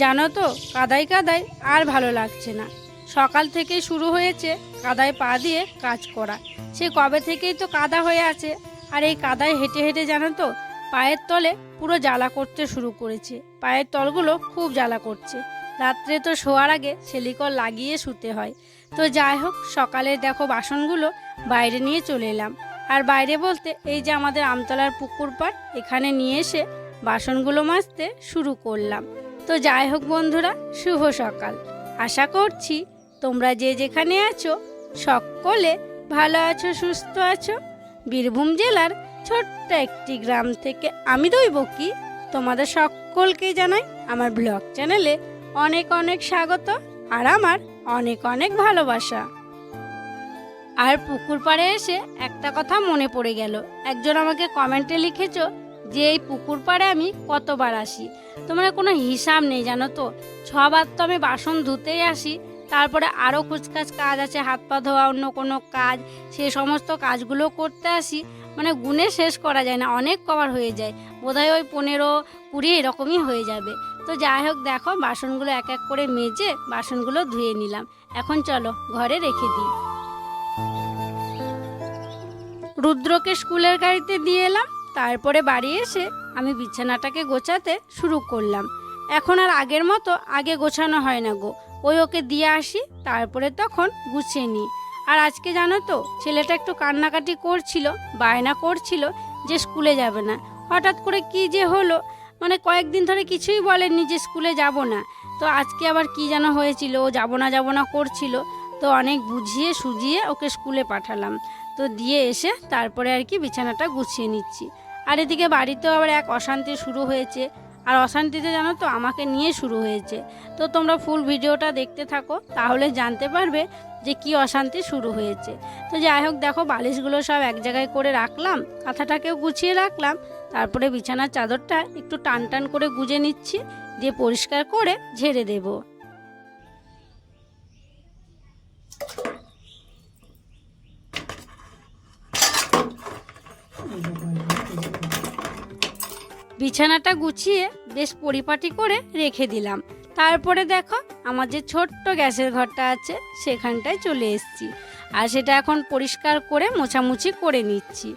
জানো তো, কাদায় কাদায় আর ভালো লাগছে না। সকাল থেকেই শুরু হয়েছে কাদায় পা দিয়ে কাজ করা। সে কবে থেকেই তো কাদা হয়ে আছে। আর এই কাদায় হেঁটে হেঁটে জানো তো, পায়ের তলে পুরো জ্বালা করতে শুরু করেছে। পায়ের তলগুলো খুব জ্বালা করছে। রাত্রে তো শোয়ার আগে সেলিকল লাগিয়ে শুতে হয়। তো যাই হোক, সকালে দেখো বাসনগুলো বাইরে নিয়ে চলে এলাম। আর বাইরে বলতে এই যে আমাদের আমতলার পুকুর পাড়, এখানে নিয়ে এসে বাসনগুলো মাজতে শুরু করলাম। তো যাই হোক বন্ধুরা, শুভ সকাল। আশা করছি তোমরা যে যেখানে আছো, সকলে ভালো আছো, সুস্থ আছো। বীরভূম জেলার ছোট্ট একটি গ্রাম থেকে আমি দইব কি, তোমাদের সকলকে জানাই আমার ব্লগ চ্যানেলে অনেক অনেক স্বাগত আর আমার অনেক অনেক ভালোবাসা। আর পুকুর পাড়ে এসে একটা কথা মনে পড়ে গেল। একজন আমাকে কমেন্টে লিখেছো যে এই পুকুর পাড়ে আমি কতবার আসি। তোমরা কোনো হিসাব নেই, জানো তো? ছবার তো আমি বাসন ধুতেই আসি, তারপরে আরও কুচকাচ কাজ আছে, হাত পা ধোয়া, অন্য কোনো কাজ, সে সমস্ত কাজগুলো করতে আসি। মানে গুণে শেষ করা যায় না, অনেক কভার হয়ে যায়। বোধহয় ওই পনেরো কুড়ি এরকমই হয়ে যাবে। তো যাই হোক, দেখো, বাসনগুলো এক এক করে মেজে বাসনগুলো ধুয়ে নিলাম। এখন চলো, ঘরে রেখে দিই। রুদ্রকে স্কুলের গাড়িতে দিয়ে এলাম। তারপরে বাড়ি এসে আমি বিছানাটাকে গোছাতে শুরু করলাম। এখন আর আগের মতো আগে গোছানো হয় না গো। ওই ওকে দিয়ে আসি, তারপরে তখন গুছিয়ে নিই। আর আজকে জানো তো, ছেলেটা একটু কান্নাকাটি করছিল, বায়না করছিল যে স্কুলে যাবে না। হঠাৎ করে কি যে হলো মানে কয়েকদিন ধরে কিছুই বলেননি যে স্কুলে যাব না। তো আজকে আবার কি যেন হয়েছিল, ও যাব না যাব না করছিল। তো অনেক বুঝিয়ে সুজিয়ে ওকে স্কুলে পাঠালাম। তো দিয়ে এসে তারপরে আর কি বিছানাটা গুছিয়ে নিচ্ছি। আর এদিকে বাড়িতেও আবার এক অশান্তি শুরু হয়েছে। আর অশান্তিতে জানো তো আমাকে নিয়ে শুরু হয়েছে। তো তোমরা ফুল ভিডিওটা দেখতে থাকো, তাহলে জানতে পারবে যে কি অশান্তি শুরু হয়েছে। তো যাই হোক, দেখো বালিশগুলো সব এক জায়গায় করে রাখলাম, কাঁথাটাকেও গুছিয়ে রাখলাম। তারপরে বিছানার চাদরটা একটু টান টান করে গুজে নিচ্ছি, দিয়ে পরিষ্কার করে ঝেড়ে দেবো। বিছানাটা গুছিয়ে বেশ পরিপাটি করে রেখে দিলাম। তারপরে দেখো, আমার যে ছোট্ট গ্যাসের ঘরটা আছে, সেখানটায় চলে এসেছি। আর সেটা এখন পরিষ্কার করে মোছামুছি করে নিচ্ছি।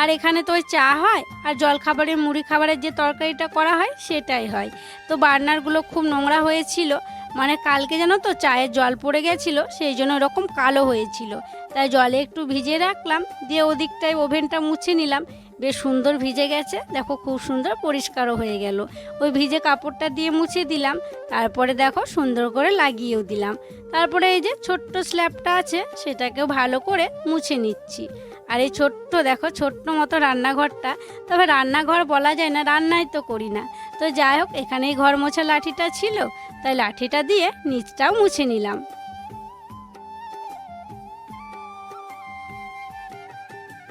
আর এখানে তো চা হয়, আর জল খাবারের মুড়ি খাবারের যে তরকারিটা করা হয়, সেটাই হয়। তো বার্নারগুলো খুব নোংরা হয়েছিল মানে কালকে যেন তো চায়ের জল পড়ে গেছিল, সেই জন্য এরকম কালো হয়েছিল। তাই জলে একটু ভিজিয়ে রাখলাম, দিয়ে ওদিকটায় ওভেনটা মুছে নিলাম। বেশ সুন্দর ভিজে গেছে। দেখো খুব সুন্দর, পরিষ্কারও হয়ে গেল। ওই ভিজে কাপড়টা দিয়ে মুছে দিলাম। তারপরে দেখো সুন্দর করে লাগিয়েও দিলাম। তারপরে এই যে ছোট্ট স্ল্যাবটা আছে, সেটাকেও ভালো করে মুছে নিচ্ছি। আর এই ছোট্ট, দেখো ছোট্ট মতো রান্নাঘরটা। তবে রান্নাঘর বলা যায় না, রান্নাই তো করি না। তো যাই হোক, এখানেই ঘর মোছা লাঠিটা ছিল। তাই লাঠিটা দিয়ে নিচটাও মুছে নিলাম।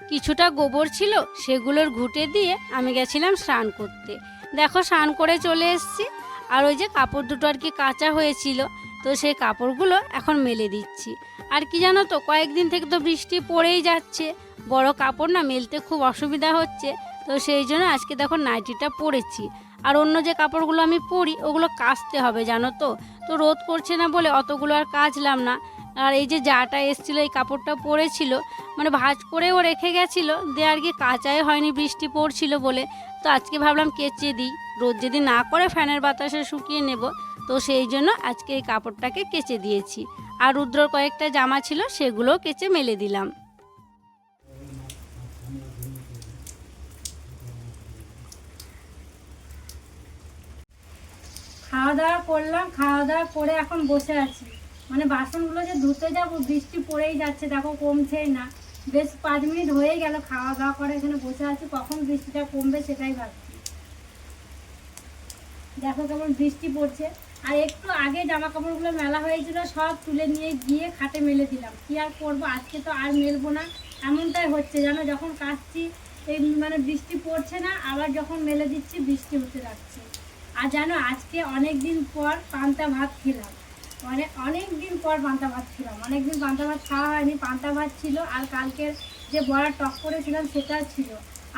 কিছুটা গোবর ছিল, সেগুলোর ঘুটে দিয়ে আমি গেছিলাম স্নান করতে। দেখো, স্নান করে চলে এসেছি। আর ওই যে কাপড় দুটো আর কি কাঁচা হয়েছিল, তো সেই কাপড়গুলো এখন মেলে দিচ্ছি। আর কি জানো তো, কয়েকদিন থেকে তো বৃষ্টি পড়েই যাচ্ছে। বড় কাপড় না মেলতে খুব অসুবিধা হচ্ছে, তো সেই জন্য আজকে দেখো নাইটিটা পরেছি। আর অন্য যে কাপড়গুলো আমি পরি, ওগুলো কাচতে হবে, জানো তো? তো রোদ করছে না বলে অতগুলো আর কাচলাম না। আর এই যে জাটা এসছিল, এই কাপড়টা পরেছিল মানে ভাঁজ করেও রেখে গেছিল, দিয়ে আর কি কাঁচাই হয়নি, বৃষ্টি পড়ছিল বলে। তো আজকে ভাবলাম কেচে দিই। রোদ যদি না করে ফ্যানের বাতাসে শুকিয়ে নেব, তো সেই জন্য আজকে এই কাপড়টাকে কেচে দিয়েছি। আর রুদ্রর কয়েকটা জামা ছিল, সেগুলোও কেচে মেলে দিলাম। খাওয়া দাওয়া করলাম, খাওয়া দাওয়া করে এখন বসে আছি। মানে বাসনগুলো যে ধুতে যাব, বৃষ্টি পড়েই যাচ্ছে, দেখো কমছেই না। বেশ পাঁচ মিনিট হয়ে গেল, খাওয়া দাওয়া করে এখানে বসে আছি, কখন বৃষ্টিটা কমবে সেটাই ভাবছি। দেখো কেমন বৃষ্টি পড়ছে। আর একটু আগে জামা কাপড়গুলো মেলা হয়েছিল, সব তুলে নিয়ে গিয়ে খাটে মেলে দিলাম। কি আর করব, আজকে তো আর মেলবো না, এমনটাই হচ্ছে, জানো? যখন কাচছি এই মানে বৃষ্টি পড়ছে না, আবার যখন মেলে দিচ্ছি, বৃষ্টি হতে যাচ্ছে আর জানো, আজকে অনেক দিন পর পান্তা ভাত খেলাম। মানে অনেক দিন পর পান্তা ভাত ছিলাম। অনেক দিন পান্তা ভাত খাওয়া হয়নি, পান্তা ভাত ছিল আর কালকের যে বড়া টক করেছিলাম সেটা ছিল।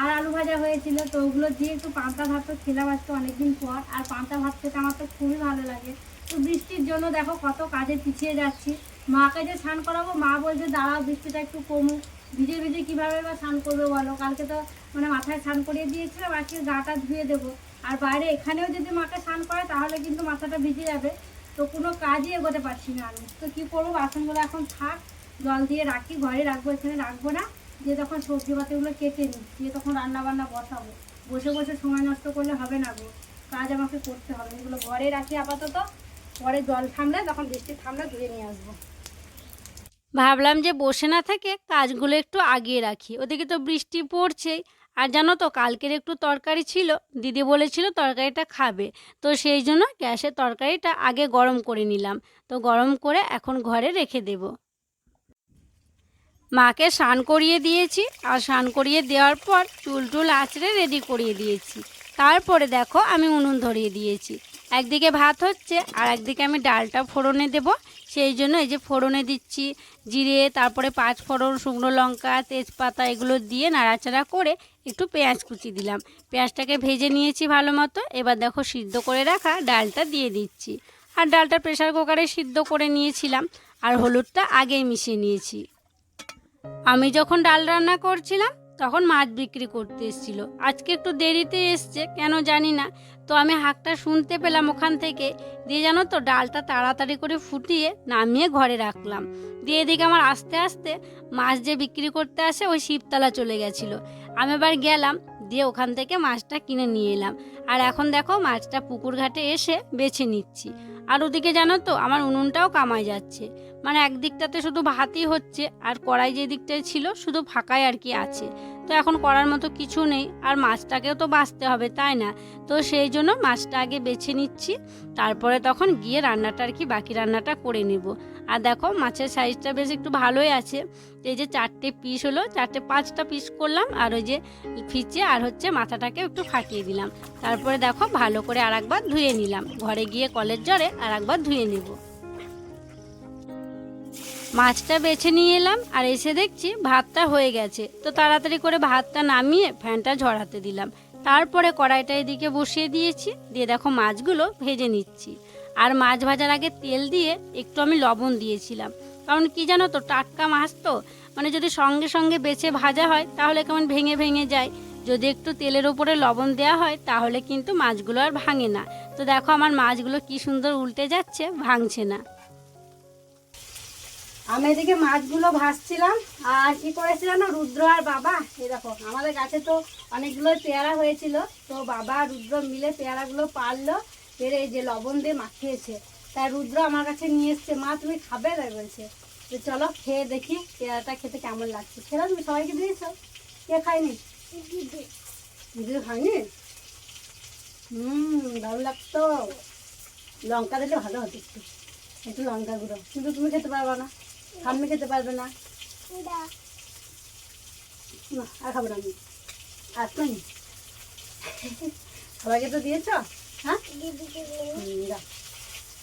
আর আলু ভাজা হয়েছিল, তো ওগুলো দিয়ে একটু পান্তা ভাত তো খেলাম আজকে অনেকদিন পর। আর পান্তা ভাত খেতে আমার তো খুবই ভালো লাগে। তো বৃষ্টির জন্য দেখো কত কাজে পিছিয়ে যাচ্ছি। মাকে যে স্নান করাবো, মা বলছে, দাঁড়াও, বৃষ্টিটা একটু কমুক ভিজে ভিজে কীভাবে বা স্নান করবে বলো? কালকে তো মানে মাথায় স্নান করিয়ে দিয়েছিলাম, আজকে গাটা ধুয়ে দেবো। আর বাইরে এখানেও যদি মাকে স্নান করে তাহলে কিন্তু মাথাটা ভিজে যাবে। তো কোনো কাজই এগোতে পারছি না আমি। তো কী করব? বাসনগুলো এখন থাক, জল দিয়ে রাখি, ঘরে রাখব, এখানে রাখব না। দিয়ে তখন সবজি পাতিগুলো কেটে নিই, দিয়ে তখন রান্না বান্না বসাবো। বসে বসে সময় নষ্ট করলে হবে না গো, কাজ আমাকে করতে হবে। এগুলো ঘরে রাখি আপাতত, পরে জল থামলে, তখন বৃষ্টি থামলে ধুয়ে নিয়ে আসব। ভাবলাম যে বসে না থেকে কাজগুলো একটু আগিয়ে রাখি। ওদিকে তো বৃষ্টি পড়ছেই আর জানো তো, কালকের একটু তরকারি ছিল, দিদি বলেছিল তরকারিটা খাবে, তো সেই জন্য গ্যাসের তরকারিটা আগে গরম করে নিলাম, তো গরম করে এখন ঘরে রেখে দেব। মাকে স্নান করিয়ে দিয়েছি, আর স্নান করিয়ে দেওয়ার পর চুল টুল আঁচড়ে রেডি করিয়ে দিয়েছি। তারপরে দেখো আমি উনুন ধরিয়ে দিয়েছি। একদিকে ভাত হচ্ছে, আর একদিকে আমি ডালটা ফোড়নে দেব সেই জন্য এই যে ফোড়নে দিচ্ছি জিরে, তারপরে পাঁচ ফোড়ন, শুকনো লঙ্কা, তেজপাতা এগুলো দিয়ে নাড়াচাড়া করে একটু পেঁয়াজ কুচি দিলাম। পেঁয়াজটাকে ভেজে নিয়েছি ভালো মতো। এবার দেখো সিদ্ধ করে রাখা ডালটা দিয়ে দিচ্ছি। আর ডালটা প্রেসার কুকারে সিদ্ধ করে নিয়েছিলাম। আর হলুদটা আগেই মিশিয়ে নিয়েছি। আমি যখন ডাল রান্না করছিলাম তখন মাছ বিক্রি করতে এসেছিল। আজকে একটু দেরিতে এসছে, কেন জানি না। তো আমি হাঁকটা শুনতে পেলাম ওখান থেকে। দিয়ে জানো তো, ডালটা তাড়াতাড়ি করে ফুটিয়ে নামিয়ে ঘরে রাখলাম। দিয়ে এদিকে আমার আস্তে আস্তে মাছ যে বিক্রি করতে আসে, ওই শিবতলা চলে গেছিল। আমি এবার গেলাম, দিয়ে ওখান থেকে মাছটা কিনে নিয়ে এলাম। আর এখন দেখো, মাছটা পুকুর ঘাটে এসে বেছে নিচ্ছি। আর ওদিকে জানো তো, আমার উনুনটাও কামাই যাচ্ছে। মানে একদিকটাতে শুধু ভাতই হচ্ছে, আর কড়াই যে দিকটায় ছিল শুধু ফাঁকাই আর কি আছে। তো এখন করার মতো কিছু নেই, আর মাছটাকেও তো বাঁচতে হবে, তাই না? তো সেই জন্য মাছটা আগে বেছে নিচ্ছি, তারপরে তখন গিয়ে রান্নাটা আর কি বাকি রান্নাটা করে নেব। আর দেখো মাছের সাইজটা বেশ একটু ভালোই আছে। এই যে চারটে পিস হলো, চারটে পাঁচটা পিস করলাম, আর ওই যে ফিচে আর হচ্ছে মাথাটাকে একটু ফাটিয়ে দিলাম। তারপরে দেখো ভালো করে আর একবার ধুয়ে নিলাম। ঘরে গিয়ে কলের জ্বরে আর একবার ধুয়ে নেব। মাছটা বেছে নিয়ে এলাম আর এসে দেখছি ভাতটা হয়ে গেছে। তো তাড়াতাড়ি করে ভাতটা নামিয়ে ফ্যানটা ঝরাতে দিলাম। তারপরে কড়াইটা এদিকে বসিয়ে দিয়েছি। দিয়ে দেখো মাছগুলো ভেজে নিচ্ছি। আর মাছ ভাজার আগে তেল দিয়ে একটু আমি লবণ দিয়েছিলাম। কারণ কি জানো তো, টাটকা মাছ তো মানে যদি সঙ্গে সঙ্গে বেছে ভাজা হয় তাহলে কেমন ভেঙে ভেঙে যায়। যদি একটু তেলের উপরে লবণ দেওয়া হয় তাহলে কিন্তু মাছগুলো আর ভাঙে না। তো দেখো আমার মাছগুলো কি সুন্দর উল্টে যাচ্ছে, ভাঙছে না। আমি এদিকে মাছগুলো ভাজছিলাম, আর কি করেছিলাম না, রুদ্র আর বাবা দেখো, আমাদের গাছে তো অনেকগুলো পেয়ারা হয়েছিল, তো বাবা রুদ্র মিলে পেয়ারাগুলো পারল, পেরে যে লবণ দিয়ে মাখিয়েছে। তাই রুদ্র আমার কাছে নিয়ে এসছে, মা, তুমি খাবে? তাই বলছে, তো চলো খেয়ে দেখি পেয়ারাটা খেতে কেমন লাগছে। খেলো, তুমি সবাইকে দিয়েছ? কে খায়নি? দিদি খায়নি? হুম, ভালো লাগতো। লঙ্কা দিলে ভালো হতো একটু। একটু লঙ্কা গুঁড়ো, কিন্তু তুমি খেতে পারবে না। ঠাম্মি খেতে পারবে না। না, আর খাব না আমি। আর তুই সবাইকে তো দিয়েছ? হ্যাঁ?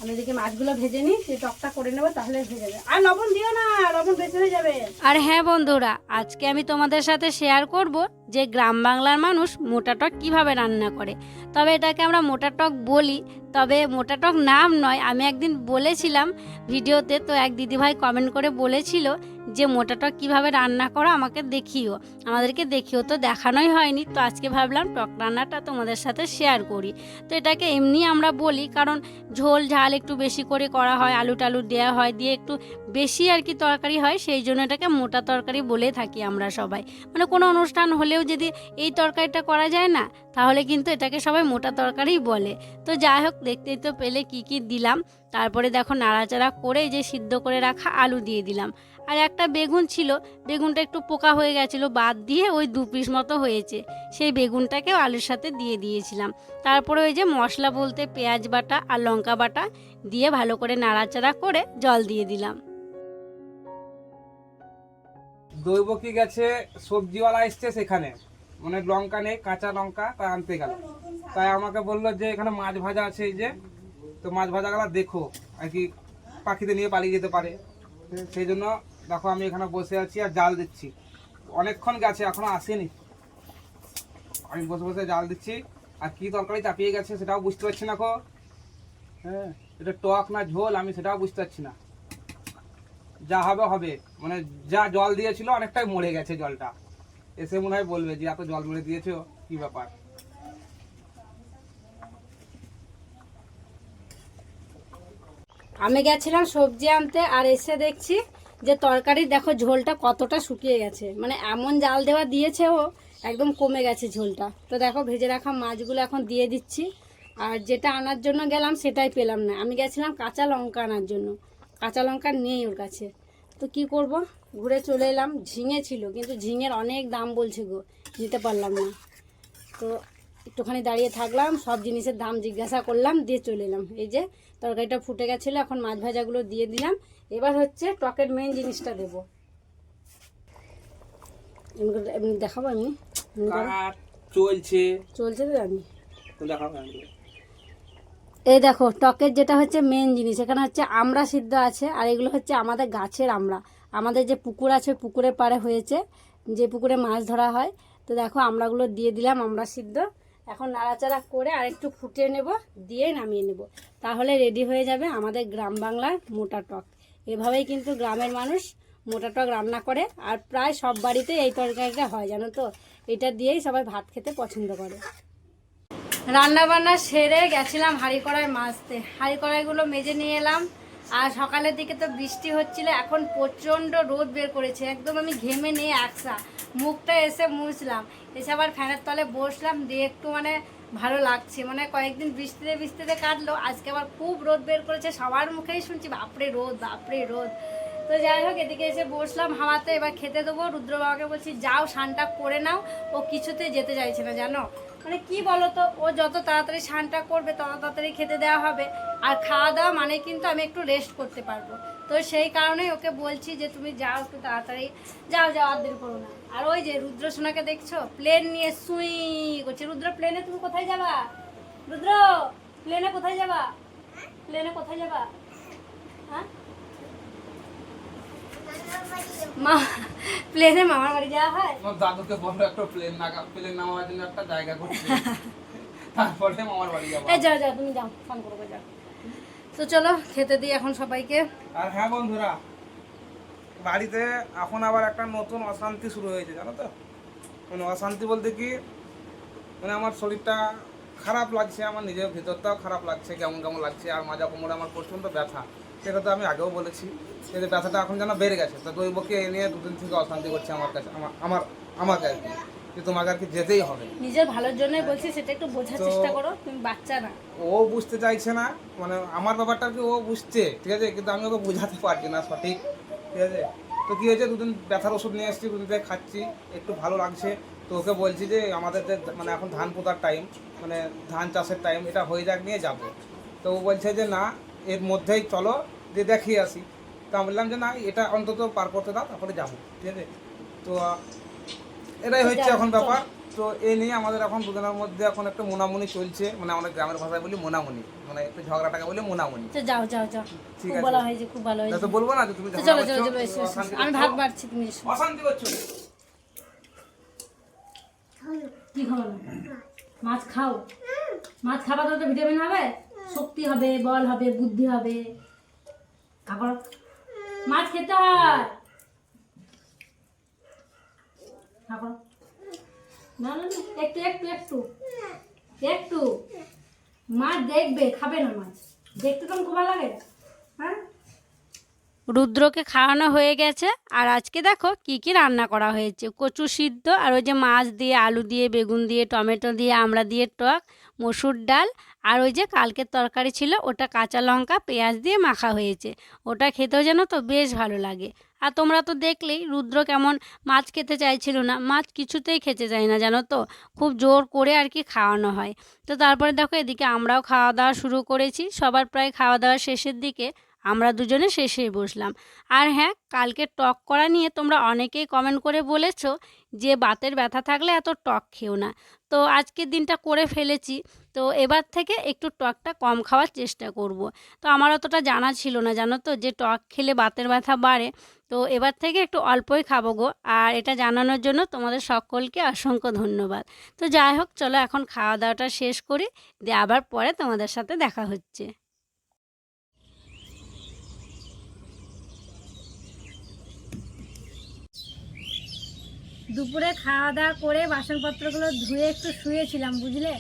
আমি এদিকে মাছগুলো ভেজে নিই সে টকটা করে নেব তাহলে ভেজে যাবে। আর লবণ দিও না লবণ বেঁচে হয়ে যাবে। আর হ্যাঁ বন্ধুরা আজকে আমি তোমাদের সাথে শেয়ার করব যে গ্রাম বাংলার মানুষ মোটা টক কীভাবে রান্না করে। তবে এটাকে আমরা মোটা টক বলি, তবে মোটা টক নাম নয়। আমি একদিন বলেছিলাম ভিডিওতে, তো এক দিদিভাই কমেন্ট করে বলেছিল যে, মোটা টক কীভাবে রান্না করো আমাকে দেখিও। আমাদেরকে দেখিও। তো দেখানোই হয়নি, তো আজকে ভাবলাম টক রান্নাটা তোমাদের সাথে শেয়ার করি। তো এটাকে এমনি আমরা বলি, কারণ ঝোল, ঝাল একটু বেশি করে করা হয় আলু টালু দেওয়া হয়, দিয়ে একটু বেশি আর কি তরকারি হয়, সেই জন্য এটাকে মোটা তরকারি বলে থাকি আমরা সবাই। মানে কোনো অনুষ্ঠান হলেও যদি এই তরকারিটা করা যায় না, তাহলে কিন্তু এটাকে সবাই মোটা তরকারিই বলে। তো যাই হোক, দেখতেই তো পেলে কি কি দিলাম। তারপরে দেখো নাড়াচাড়া করে যে সিদ্ধ করে রাখা আলু দিয়ে দিলাম। আর একটা বেগুন ছিল, বেগুনটা একটু পোকা হয়ে গেছিল, বাদ দিয়ে ওই দু পিস মতো হয়েছে। সেই বেগুনটাকেও আলুর সাথে দিয়ে দিয়েছিলাম। তারপরে ওই যে মশলা বলতে পেঁয়াজ বাটা আর লঙ্কা বাটা দিয়ে ভালো করে নাড়াচাড়া করে জল দিয়ে দিলাম। দৈবকী গেছে? সবজিওয়ালা এসছে সেখানে। মানে লঙ্কা নেই, কাঁচা লঙ্কা, তাই আনতে গেল। তাই আমাকে বলল যে এখানে মাছ ভাজা আছে এই যে, তো মাছ ভাজা গেলা দেখো, আর কি পাখিতে নিয়ে পালিয়ে যেতে পারে। সেই জন্য দেখো আমি এখানে বসে আছি আর জাল দিচ্ছি। অনেকক্ষণ গেছে, এখনও আসেনি। আমি বসে বসে জাল দিচ্ছি। আর কি তরকারি চাপিয়ে গেছে সেটাও বুঝতে পারছি না কো। হ্যাঁ এটা টক না ঝোল, আমি সেটাও বুঝতে পারছি না। যা হবে হবে। মানে যা জল দিয়েছিল, অনেকটাই মরে গেছে জলটা। এসে মনে হয় বলবে যে, এত জল মরে দিয়েছ? কি ব্যাপার? আমি গেছিলাম সবজি আনতে, আর এসে দেখছি যে তরকারি দেখো, ঝোলটা কতটা শুকিয়ে গেছে। মানে এমন জাল দেওয়া দিয়েছে ও, একদম কমে গেছে ঝোলটা। তো দেখো, ভেজে রাখা মাছগুলো এখন দিয়ে দিচ্ছি। আর যেটা আনার জন্য গেলাম, সেটাই পেলাম না। আমি গেছিলাম কাঁচা লঙ্কা আনার জন্য। কাঁচা লঙ্কা নেই ওর কাছে। তো কি করব? ঘুরে চলে এলাম ঝিঙে ছিল কিন্তু ঝিঙের অনেক দাম বলছে গো নিতে পারলাম না। তো একটুখানি দাঁড়িয়ে থাকলাম সব জিনিসের দাম জিজ্ঞাসা করলাম দিয়ে চলে এলাম। এই যে তরকারিটা ফুটে গেছিল এখন মাছ ভাজাগুলো দিয়ে দিলাম। এবার হচ্ছে টকের মেন জিনিসটা দেবো। এমনি দেখাবো আমি চলছে। চলছে তো তো দেখাবো। এই দেখো, টকের যেটা হচ্ছে মেন জিনিস, এখানে হচ্ছে আমড়া সিদ্ধ আছে, আর এগুলো হচ্ছে আমাদের গাছের আমড়া আমাদের যে পুকুর আছে পুকুরের পাড়ে হয়েছে, যে পুকুরে মাছ ধরা হয়। তো দেখো আমড়াগুলো দিয়ে দিলাম আমড়া সিদ্ধ। এখন নাড়াচাড়া করে আর একটু ফুটিয়ে নেব, দিয়ে নামিয়ে নেব। তাহলে রেডি হয়ে যাবে আমাদের গ্রাম বাংলার মোটা টক। এভাবেই কিন্তু গ্রামের মানুষ মোটা টক রান্না করে, আর প্রায় সব বাড়িতে এই তরকারিটা হয়, জানো তো? এটা দিয়েই সবাই ভাত খেতে পছন্দ করে। রান্না বান্না সেরে গেছিলাম হাঁড়ি কড়াই মাজতে। হাঁড়ি কড়াইগুলো মেজে নিয়ে এলাম। আর সকালের দিকে তো বৃষ্টি হচ্ছিল, এখন প্রচণ্ড রোদ বের করেছে। একদম আমি ঘেমে নিয়ে একসা। মুখটা এসে মুছলাম। এসে আবার ফ্যানের তলে বসলাম, দিয়ে একটু মানে ভালো লাগছে। মানে কয়েকদিন বৃষ্টিতে বৃষ্টিতে কাটলো, আজকে আবার খুব রোদ বের করেছে। সবার মুখেই শুনছি, বাপরে রোদ বাপরে রোদ। তো যাই হোক, এদিকে এসে বসলাম হাওয়াতে। এবার খেতে দেবো। রুদ্র বাবাকে বলছি, যাও, স্নানটা করে নাও। ও কিছুতে যেতে চাইছে না, জানো? মানে কি তো ও যত তাড়াতাড়ি স্নানটা করবে, তত তাড়াতাড়ি খেতে দেওয়া হবে। আর খাওয়া দাওয়া মানে কিন্তু আমি একটু রেস্ট করতে পারব। তো সেই কারণেই ওকে বলছি যে, তুমি যাও, একটু তাড়াতাড়ি যাও যাও, আর দেরি করো না। আর ওই যে রুদ্র সোনাকে দেখছ? প্লেন নিয়ে সুই করছে। রুদ্র প্লেনে তুমি কোথায় যাবা? রুদ্র প্লেনে কোথায় যাবা? প্লেনে কোথায় যাবা? হ্যাঁ? মা প্লেনে মামার বাড়ি যাওয়া হয়? আমার দাদুকে বলল একটা প্লেন নাগা প্লেন নামার জন্য একটা জায়গা করছে তারপরে মামার বাড়ি যাব। এই যাও যাও তুমি যাও ফোন করব যাও। তো চলো খেতে দিই এখন সবাইকে। আর হ্যাঁ বন্ধুরা বাড়িতে এখন আবার একটা নতুন অশান্তি শুরু হয়েছে জানো তো? মানে অশান্তি বলতে কি মানে আমার শরীরটা খারাপ লাগছে আমার নিজের ভিতরটাও খারাপ লাগছে কেমন কেমন লাগছে আর মাজা কোমরে আমার প্রচণ্ড ব্যথা সেটা তো আমি আগেও বলেছি। কিন্তু ব্যথাটা এখন যেন বেড়ে গেছে। তো দৈবকে এ নিয়ে দুদিন থেকে অশান্তি করছে আমার কাছে আমার আমার আমাকে আর কি। যে তোমাকে আর কি যেতেই হবে। নিজের ভালোর জন্যই বলছি সেটা একটু বোঝার চেষ্টা করো তুমি বাচ্চা না। ও বুঝতে চাইছে না মানে আমার ব্যাপারটা কি ও বুঝছে ঠিক আছে? কিন্তু আমি ওকে বোঝাতে পারছি না সঠিক ঠিক আছে? তো কি হয়েছে? দুদিন ব্যথার ওষুধ নিয়ে এসেছি দুদিন থেকে খাচ্ছি একটু ভালো লাগছে। তো ওকে বলছি যে আমাদের যে মানে এখন ধান পোতার টাইম মানে ধান চাষের টাইম এটা হয়ে যাক নিয়ে যাব। তো ও বলছে যে না এর মধ্যেই চলো যে দেখিয়ে আসি। তা আমি বললাম যে না এটা অন্তত পার করতে দাও তারপরে যাব। ঠিক আছে? তো এটাই হচ্ছে এখন ব্যাপার। তো এই নিয়ে আমাদের এখন দুজনের মধ্যে এখন একটা মোনামুনি চলছে। মানে আমাদের গ্রামের ভাষায় বলি মোনামুনি। মানে একটু ঝগড়াটাকে বলি মোনামুনি। যাও যাও যাও। ঠিক আছে। বলা হয়েছে খুব ভালো হয়েছে তো বলব না যে তুমি চলো চলো চলো এসো আমি ভাত বাড়ছি তুমি এসো। অশান্তি করছ? কি মাছ খাও? মাছ খাবা তো ভিটামিন হবে? শক্তি হবে বল হবে বুদ্ধি হবে। মাছ খেতে একটু একটু একটু একটু। মাছ দেখবে, খাবে না মাছ। দেখতে তো খুব লাগে। হ্যাঁ? রুদ্রকে খাওয়ানো হয়ে গেছে। আর আজকে দেখো কি কি রান্না করা হয়েছে। কচু সিদ্ধ, আর ওই যে মাছ দিয়ে আলু দিয়ে, বেগুন দিয়ে, টমেটো দিয়ে আমড়া দিয়ে, টক, মসুর ডাল আর ওই যে কালকের তরকারি ছিল, ওটা কাঁচা লঙ্কা, পেঁয়াজ দিয়ে মাখা হয়েছে। ওটা খেতেও যেন তো বেশ ভালো লাগে। আর তোমরা তো দেখলেই রুদ্র কেমন মাছ খেতে চাইছিল না, মাছ কিছুতেই খেতে চায় না জানো তো, খুব জোর করে আর কি খাওয়ানো হয়। তো তারপরে দেখো এদিকে আমরাও খাওয়া দাওয়া শুরু করেছি, সবার প্রায় খাওয়া দাওয়ার শেষের দিকে আমরা দুজনে শেষে বসলাম। আর হ্যাঁ কালকে টক করা নিয়ে তোমরা অনেকেই কমেন্ট করে বলেছ যে, বাতের ব্যথা থাকলে এত টক খেও না। তো আজকের দিনটা করে ফেলেছি। তো এবার থেকে একটু টকটা কম খাওয়ার চেষ্টা করব। তো আমার অতটা জানা ছিল না, জানো তো, যে টক খেলে বাতের ব্যথা বাড়ে। তো এবার থেকে একটু অল্পই খাব গো। আর এটা জানানোর জন্য তোমাদের সকলকে অসংখ্য ধন্যবাদ। তো যাই হোক, চলো এখন খাওয়া দাওয়াটা শেষ করি। দিয়ে আবার পরে তোমাদের সাথে দেখা হচ্ছে। দুপুরে খাওয়া দাওয়া করে বাসনপত্রগুলো ধুয়ে একটু শুয়েছিলাম, বুঝলে?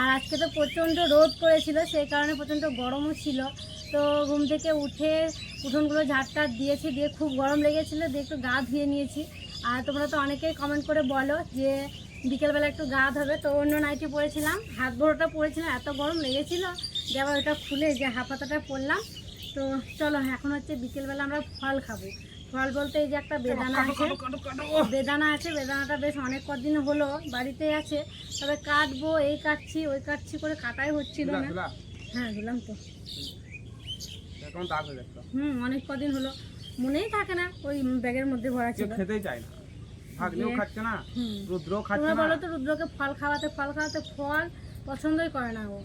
আর আজকে তো প্রচণ্ড রোদ করেছিল সেই কারণে প্রচণ্ড গরমও ছিল। তো ঘুম থেকে উঠে উঠোনগুলো ঝাড়টা দিয়েছি, দিয়ে খুব গরম লেগেছিলো, দিয়ে একটু গা ধুয়ে নিয়েছি। আর তোমরা তো অনেকেই কমেন্ট করে বলো যে বিকেলবেলা একটু গা ধোবে, তো অন্য নাইটি পরেছিলাম হাত বড়োটা পরেছিলাম এত গরম লেগেছিলো যে আবার ওটা খুলে যে হাফাতাটা পরলাম। তো চলো, এখন হচ্ছে বিকেলবেলা আমরা ফল খাব। ফল বলতে এই যে একটা বেদানা আছে। বেদানা আছে বেদানাটা বেশ অনেক কদিন হলো বাড়িতেই আছে। তবে কাটবো এই কাটছি ওই কাটছি করে কাটাই হচ্ছিল না। হ্যাঁ দিলাম তো। হুম অনেক কদিন হলো। মনেই থাকে না ওই ব্যাগের মধ্যে ভরা ছিল। খেতেই চায় না। ভাগ্নেও খাচ্ছে না রুদ্রও খাচ্ছে না। বলো তো রুদ্রকে ফল খাওয়াতে ফল খাওয়াতে ফল পছন্দই করে না ও।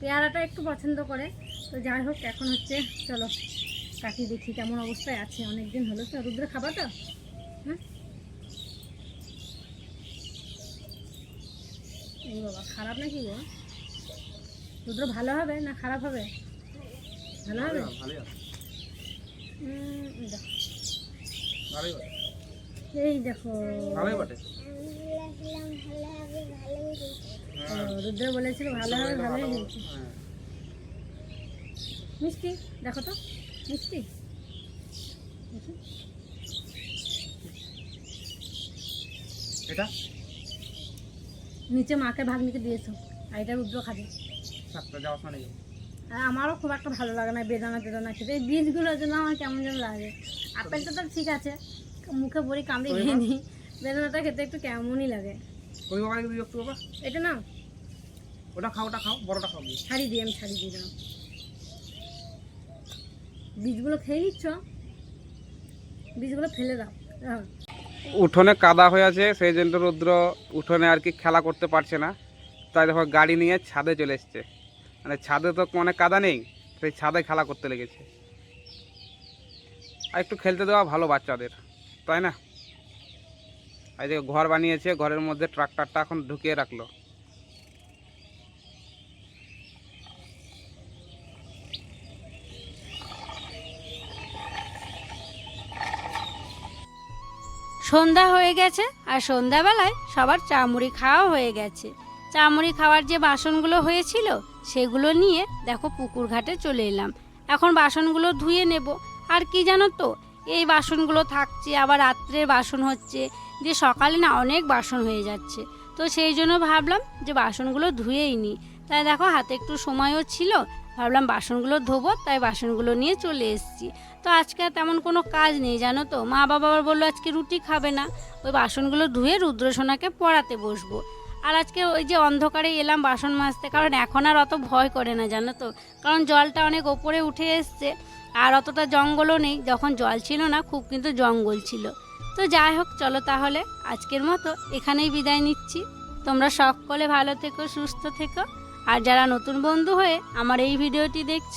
পেয়ারাটা একটু পছন্দ করে। তো যাই হোক এখন হচ্ছে চলো। কাকি দেখি কেমন অবস্থায় আছে অনেকদিন হলো তো রুদ্র খাবা তো হ্যাঁ এই বাবা খারাপ নাকি গো? রুদ্র ভালো হবে না খারাপ হবে? ভালো হবে? এই দেখো। রুদ্র বলেছিল ভালো হবে ভালোই হয়েছে। হ্যাঁ। মিষ্টি দেখো তো। দেখি। এটা? নিচে মাকে ভাগ্নিকে দিয়েছ আর এটা রুদ্র খাবে। আর আমারও খুব একটা ভালো লাগে না বেদানা বেদানা খেতে। এই বীজগুলোর জন্য আমার কেমন যেন লাগে। আপেলটা তো ঠিক আছে মুখে বড়ি কামড়ে খেয়ে নিই বেদানাটা খেতে একটু কেমনই লাগে। ওই বাবা একটু বাবা? এটা না ওটা খাও ওটা খাও বড়টা খাও। ছাড়ি দিই আমি ছাড়ি দিয়ে দিলাম বীজগুলো খেয়ে নিচ্ছ? বীজগুলো ফেলে দাও। উঠোনে কাদা হয়ে আছে, সেই জন্য রুদ্র উঠোনে আর কি খেলা করতে পারছে না। তাই দেখো গাড়ি নিয়ে ছাদে চলে এসছে। মানে ছাদে তো অনেক কাদা নেই, সেই ছাদে খেলা করতে লেগেছে। আর একটু খেলতে দেওয়া ভালো বাচ্চাদের, তাই না? এই যে ঘর বানিয়েছে, ঘরের মধ্যে ট্রাক্টরটা এখন ঢুকিয়ে রাখল। সন্ধ্যা হয়ে গেছে আর সন্ধ্যাবেলায় সবার চামড়ি খাওয়া হয়ে গেছে। চামড়ি খাওয়ার যে বাসনগুলো হয়েছিল, সেগুলো নিয়ে দেখো পুকুর ঘাটে চলে এলাম। এখন বাসনগুলো ধুয়ে নেব। আর কি জানো তো, এই বাসনগুলো থাকছে, আবার রাত্রের বাসন হচ্ছে, যে সকালে না অনেক বাসন হয়ে যাচ্ছে। তো সেই জন্য ভাবলাম যে বাসনগুলো ধুয়েই নিই। তাই দেখো হাতে একটু সময়ও ছিল, ভাবলাম বাসনগুলো ধোবো, তাই বাসনগুলো নিয়ে চলে এসেছি। তো আজকে আর তেমন কোনো কাজ নেই, জানো তো? মা বাবা বলল আজকে রুটি খাবে না। ওই বাসনগুলো ধুয়ে রুদ্রসোনাকে পড়াতে বসবো। আর আজকে ওই যে অন্ধকারে এলাম বাসন মাজতে, কারণ এখন আর অত ভয় করে না, জানো তো? কারণ জলটা অনেক ওপরে উঠে এসছে, আর অতটা জঙ্গলও নেই। যখন জল ছিল না, খুব কিন্তু জঙ্গল ছিল। তো যাই হোক, চলো তাহলে আজকের মতো এখানেই বিদায় নিচ্ছি। তোমরা সকলে ভালো থেকো, সুস্থ থেকো। আর যারা নতুন বন্ধু হয়ে আমার এই ভিডিওটি দেখছ